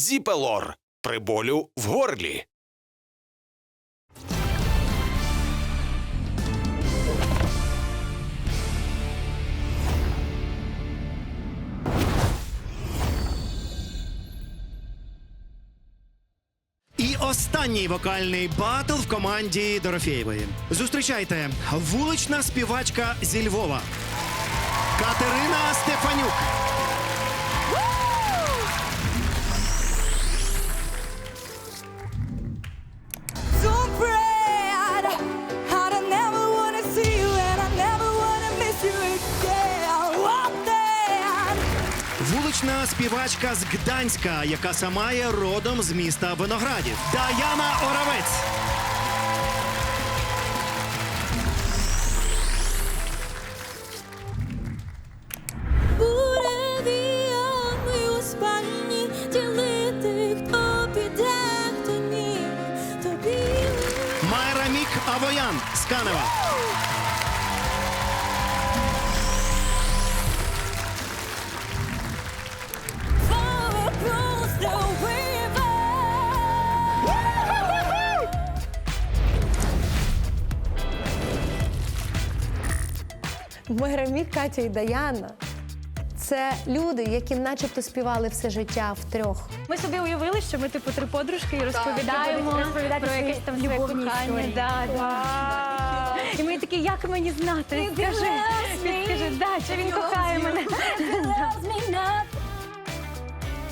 Зіпелор при болю в горлі. І останній вокальний батл в команді Дорофєєвої. Зустрічайте вулична співачка зі Львова Катерина Стефанюк. Співачка з Гданська, яка сама є родом з міста Виноградів. Даяна Оравець. Мирамі, Катя і Даяна це люди, які начебто співали все життя втрьох. Ми собі уявили, що ми типу три подружки і розповідаємо про якесь там любовні кохання. Да, да. І ми такі, як мені знати? Скажи, він скаже, да, чи він кохає мене.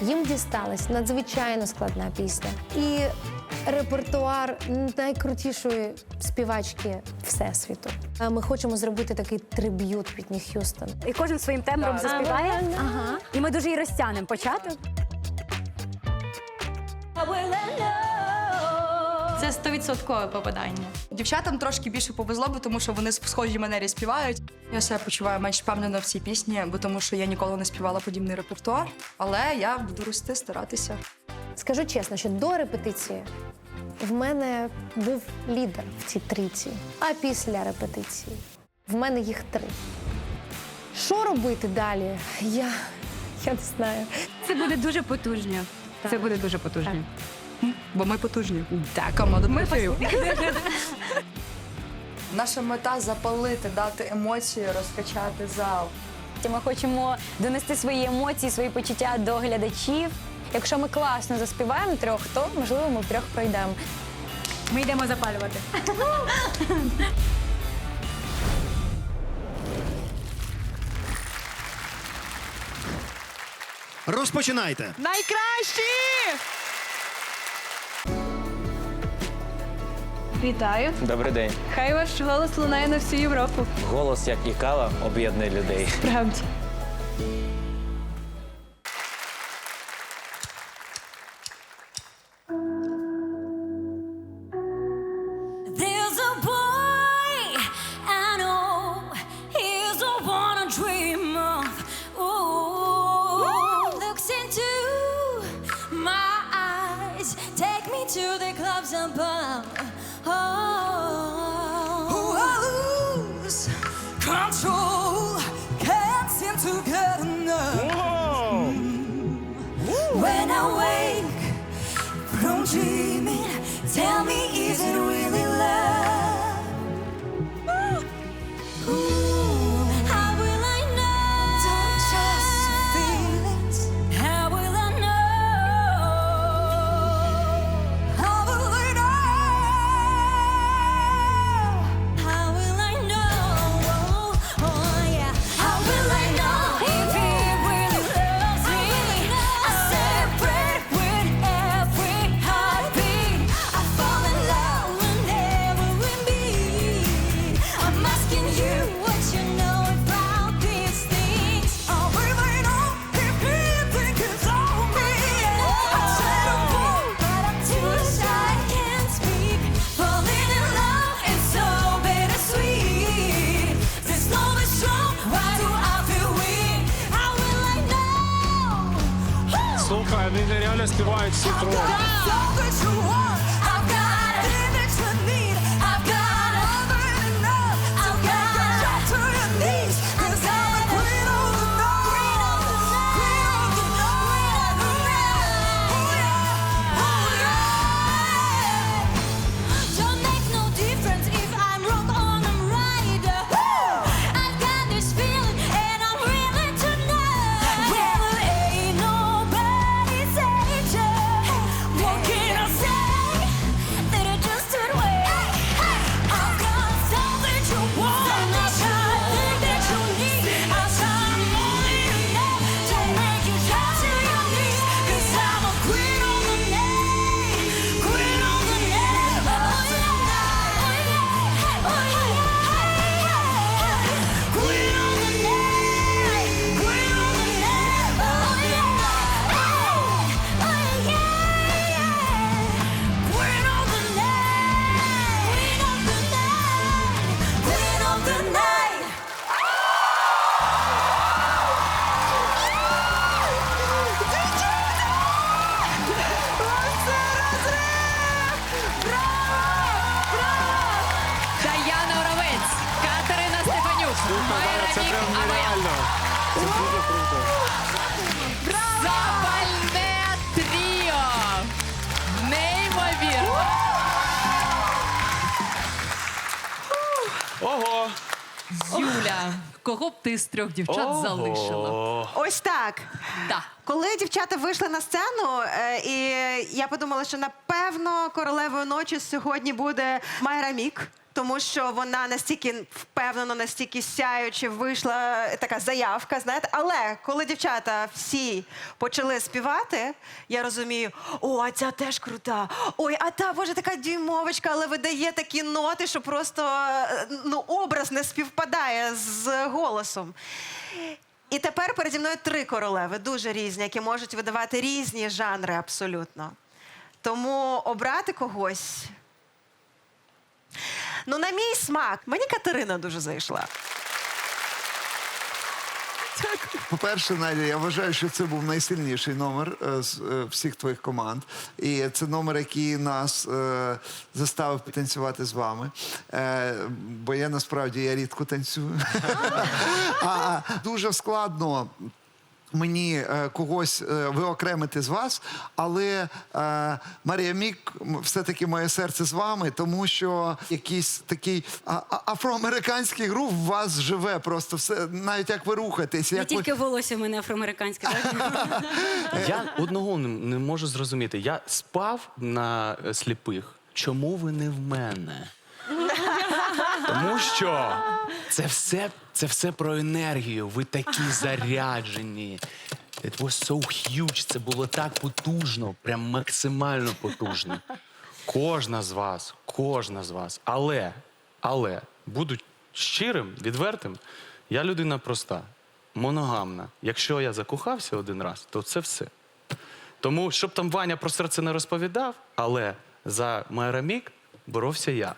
Їм дісталась надзвичайно складна пісня. І репертуар найкрутішої співачки всесвіту. Ми хочемо зробити такий триб'ют Пітні Х'юстон. І кожен своїм тембром заспіває. Ага. І ми дуже її розтягнемо початок. I will. Це стовідсоткове попадання. Дівчатам трошки більше повезло, бо тому що вони в схожій манері співають. Я себе почуваю менш впевнено в цій пісні, бо тому що я ніколи не співала подібний репертуар. Але я буду рости, старатися. Скажу чесно, що до репетиції в мене був лідер в цій трійці, а після репетиції в мене їх три. Що робити далі? Я, я не знаю. Це буде дуже потужно. Це буде дуже потужно. Бо ми потужні. Так, команда працює. Наша мета запалити, дати емоції, розкачати зал. Ми хочемо донести свої емоції, свої почуття до глядачів. Якщо ми класно заспіваємо трьох, то можливо ми втрьох пройдемо. Ми йдемо запалювати. Розпочинайте. Найкращі! Вітаю! Добрий день. Хай ваш голос лунає на всю Європу. Голос, як і кава, об'єднує людей. Правді. Tell me, Слухай, вони реально співають всі троє. Дуже круто. Запальне тріо! Неймовірно! Ого! Юля, кого б ти з трьох дівчат залишила? Ось так. Да. Коли дівчата вийшли на сцену, е, і я подумала, що напевно королевою ночі сьогодні буде Майра Мік. Тому що вона настільки впевнено, настільки сяюче вийшла така заявка, знаєте. Але коли дівчата всі почали співати, я розумію, о, а ця теж крута. Ой, а та боже, така дюймовочка, але видає такі ноти, що просто ну, образ не співпадає з голосом. І тепер переді мною три королеви, дуже різні, які можуть видавати різні жанри абсолютно. Тому обрати когось. Ну, на мій смак, мені Катерина дуже зайшла. По-перше, Надя, я вважаю, що це був найсильніший номер е, з е, всіх твоїх команд. І це номер, який нас е, заставив танцювати з вами. Бо я насправді я рідко танцюю. дуже складно. Мені е, когось е, виокремити з вас, але е, Марія Мік все-таки моє серце з вами, тому що якийсь такий а- а- афроамериканський грув в вас живе. Просто все, навіть як ви рухаєтесь, Не як ви... тільки волосся в мене афроамериканське, так? Я одного не, можу зрозуміти. Я спав на сліпих. Чому ви не в мене? Тому що це все, це все про енергію. Ви такі заряджені. It was so huge. Це було так потужно, прям максимально потужно. Кожна з вас, кожна з вас. Але, але, буду щирим, відвертим, я людина проста, моногамна. Якщо я закохався один раз, то це все. Тому, щоб там Ваня про серце не розповідав, але за Майрамік боровся я.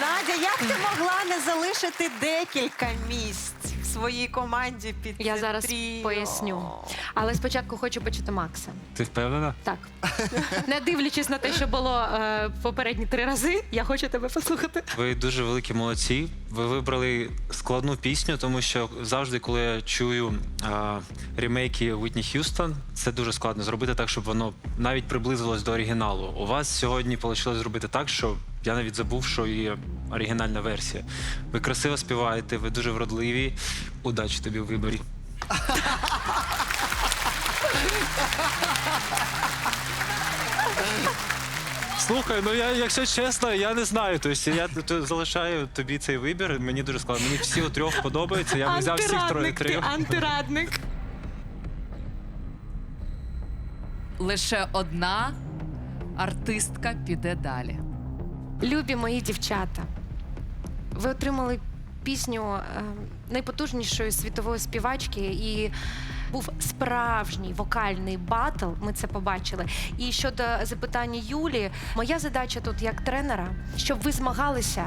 Надя, як ти могла не залишити декілька місць своїй команді під Я це зараз тріо? поясню. Але спочатку хочу почути Макса. Ти впевнена? Так. Не дивлячись на те, що було е, попередні три рази, я хочу тебе послухати. Ви дуже великі молодці. Ви вибрали складну пісню, тому що завжди, коли я чую а, ремейки Whitney Houston, це дуже складно зробити так, щоб воно навіть приблизилось до оригіналу. У вас сьогодні вийшло зробити так, що я навіть забув, що є оригінальна версія. Ви красиво співаєте, ви дуже вродливі. Удачі тобі у виборі. Слухай, ну я, якщо чесно, я не знаю. Тобто я т- залишаю тобі цей вибір. Мені дуже складно. Мені всі у трьох подобається. Я б взяв всіх троє трьох. антирадник. Лише одна артистка піде далі. Любі мої дівчата, ви отримали пісню е, найпотужнішої світової співачки і був справжній вокальний батл. Ми це побачили. І щодо запитання Юлі, моя задача тут як тренера, щоб ви змагалися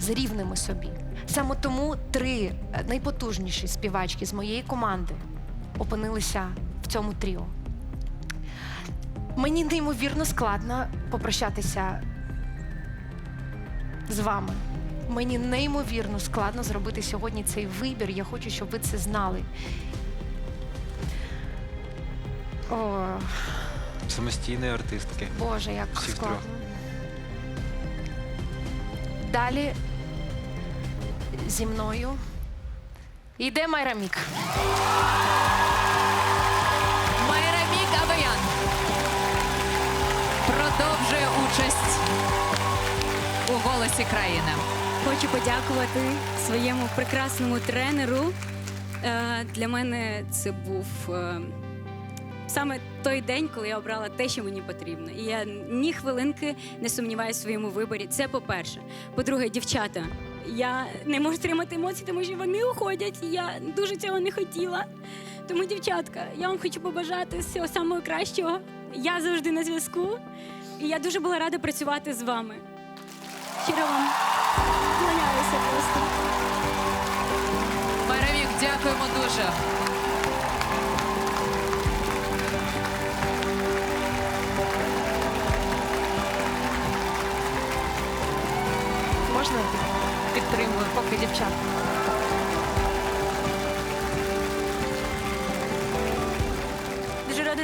з рівними собі. Саме тому три найпотужніші співачки з моєї команди опинилися в цьому тріо. Мені неймовірно складно попрощатися з вами. Мені неймовірно складно зробити сьогодні цей вибір. Я хочу, щоб ви це знали. О, Самостійної артистки. Боже, як Всіх складно. трьох. Далі зі мною йде Майрамік. Майрамік Авеян продовжує участь голосі країни. Хочу подякувати своєму прекрасному тренеру. Е, Для мене це був е, саме той день, коли я обрала те, що мені потрібно. І я ні хвилинки не сумніваюся в своєму виборі. Це по-перше. По-друге, дівчата, я не можу тримати емоції, тому що вони уходять. Я дуже цього не хотіла. Тому, дівчатка, я вам хочу побажати всього самого кращого. Я завжди на зв'язку. І я дуже була рада працювати з вами. Щиро вам вклоняюся просто. Майрамік, дякуємо дуже. Можна підтримую, поки дівчата?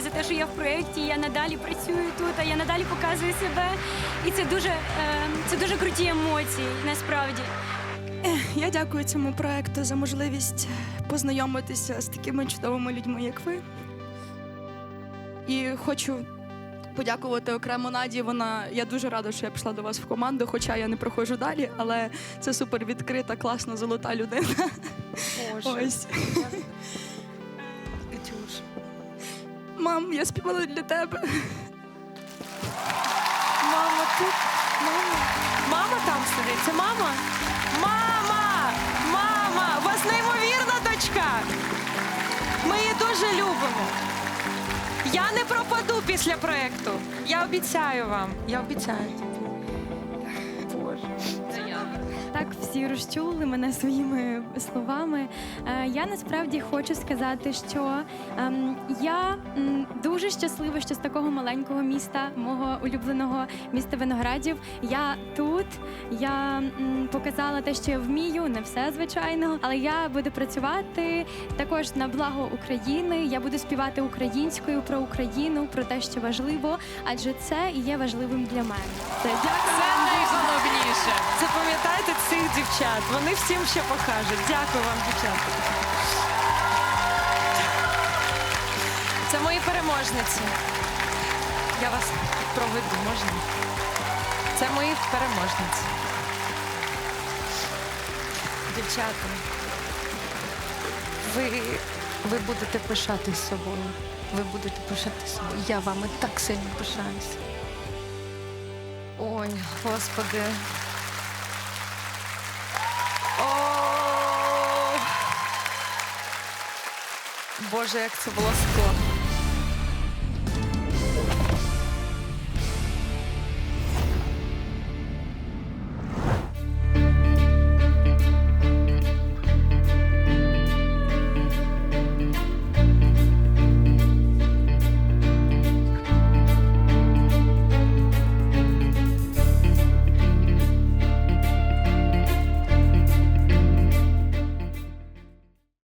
За те, що я в проєкті, я надалі працюю тут, а я надалі показую себе. І це дуже, е, це дуже круті емоції, насправді. Я дякую цьому проекту за можливість познайомитися з такими чудовими людьми, як ви. І хочу подякувати окремо Наді. Вона я дуже рада, що я пішла до вас в команду, хоча я не проходжу далі, але це супер відкрита, класна, золота людина. Ось. Мам, я співала для тебе. Мама тут. Мама. Мама там сидить. Це мама? Мама! Мама! У вас неймовірна дочка! Ми її дуже любимо. Я не пропаду після проєкту. Я обіцяю вам. Я обіцяю. Всі розчули мене своїми словами. Е, Я насправді хочу сказати, що ем, я дуже щаслива, що з такого маленького міста, мого улюбленого міста Виноградів, я тут. Я показала те, що я вмію, не все звичайно, але я буду працювати також на благо України. Я буду співати українською про Україну, про те, що важливо, адже це і є важливим для мене. Це дякую. Це. Запам'ятайте цих дівчат. Вони всім ще покажуть. Дякую вам, дівчата. Це мої переможниці. Я вас проведу, можна? Це мої переможниці. Дівчата, ви, ви будете пишатись собою. Ви будете пишатись собою. Я вами так сильно пишаюся. Ой, господи. О! Боже, як це було складно.